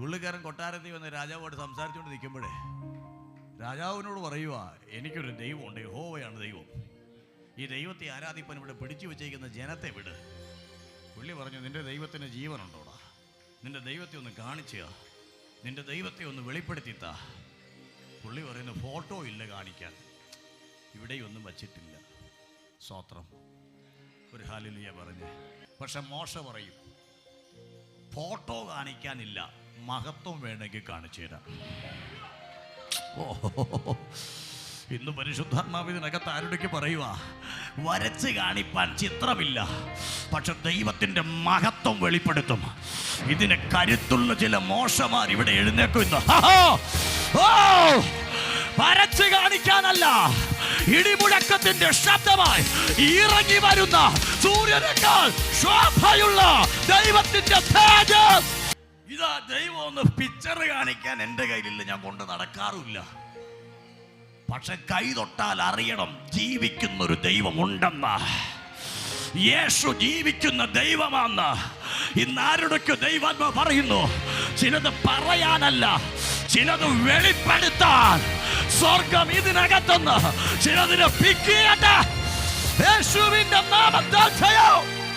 പുള്ളിക്കാരൻ കൊട്ടാരത്തിൽ വന്ന് രാജാവോട് സംസാരിച്ചുകൊണ്ട് നിൽക്കുമ്പോഴേ രാജാവിനോട് പറയുക എനിക്കൊരു ദൈവമുണ്ട് യഹോവയാണ് ദൈവം. ഈ ദൈവത്തെ ആരാധിപ്പൻ ഇവിടെ പിടിച്ചു വെച്ചേക്കുന്ന ജനത്തെ വിട്. പുള്ളി പറഞ്ഞു നിന്റെ ദൈവത്തിന് ജീവനുണ്ടോടാ? നിന്റെ ദൈവത്തെ ഒന്ന് കാണിച്ചുക നിന്റെ ദൈവത്തെ ഒന്ന് വെളിപ്പെടുത്തിത്താ. പുള്ളി പറയുന്ന ഫോട്ടോ ഇല്ല കാണിക്കാൻ. ഇവിടെയൊന്നും വച്ചിട്ടില്ല. സ്വാത്രം. ഒരു ഹാലിലിയ പറഞ്ഞ് പക്ഷെ മോശ പറയും ഫോട്ടോ കാണിക്കാനില്ല. മഹത്വം വേണമെങ്കിൽ കാണിച്ചു തരാം. ഓ, ഇന്ന് പരിശുദ്ധാത്മാവിനകത്ത് ആരുടെക്ക് പറയുക വരച്ച് കാണിപ്പാൻ ചിത്രമില്ല. പക്ഷെ ദൈവത്തിന്റെ മഹത്വം വെളിപ്പെടുത്തും. ഇതിനെ കരുത്തുള്ള ചില മോശമാർ ഇവിടെ എഴുന്നേക്കുന്നു! വരച്ച് കാണിക്കാനല്ല ഇടിമുഴക്കത്തിന്റെ ശബ്ദമായി ഇറങ്ങി വരുന്ന സൂര്യനേക്കാൾ ശോഭയുള്ള ദൈവത്തിന്റെ തേജസ്. ദൈവം ഒന്ന് പിക്ചർ കാണിക്കാൻ എന്റെ കയ്യിലില്ല. ഞാൻ കൊണ്ട് നടക്കാറില്ല പക്ഷെ കൈ തൊട്ടാൽ അറിയണം ജീവിക്കുന്ന ഒരു ദൈവം ഉണ്ടെന്ന് യേശു ജീവിക്കുന്ന ദൈവമാണ് ഇന്ന് ആരുടെയൊക്കെ ദൈവാത്മ പറയുന്നു? ചിലത് പറയാനല്ല ചിലത് വെളിപ്പെടുത്താൻ. സ്വർഗം ഇതിനകത്തുനിന്ന് ചിലതിനെ പിക്കിയിട്ട് യേശുവിന്റെ നാമത്താൽ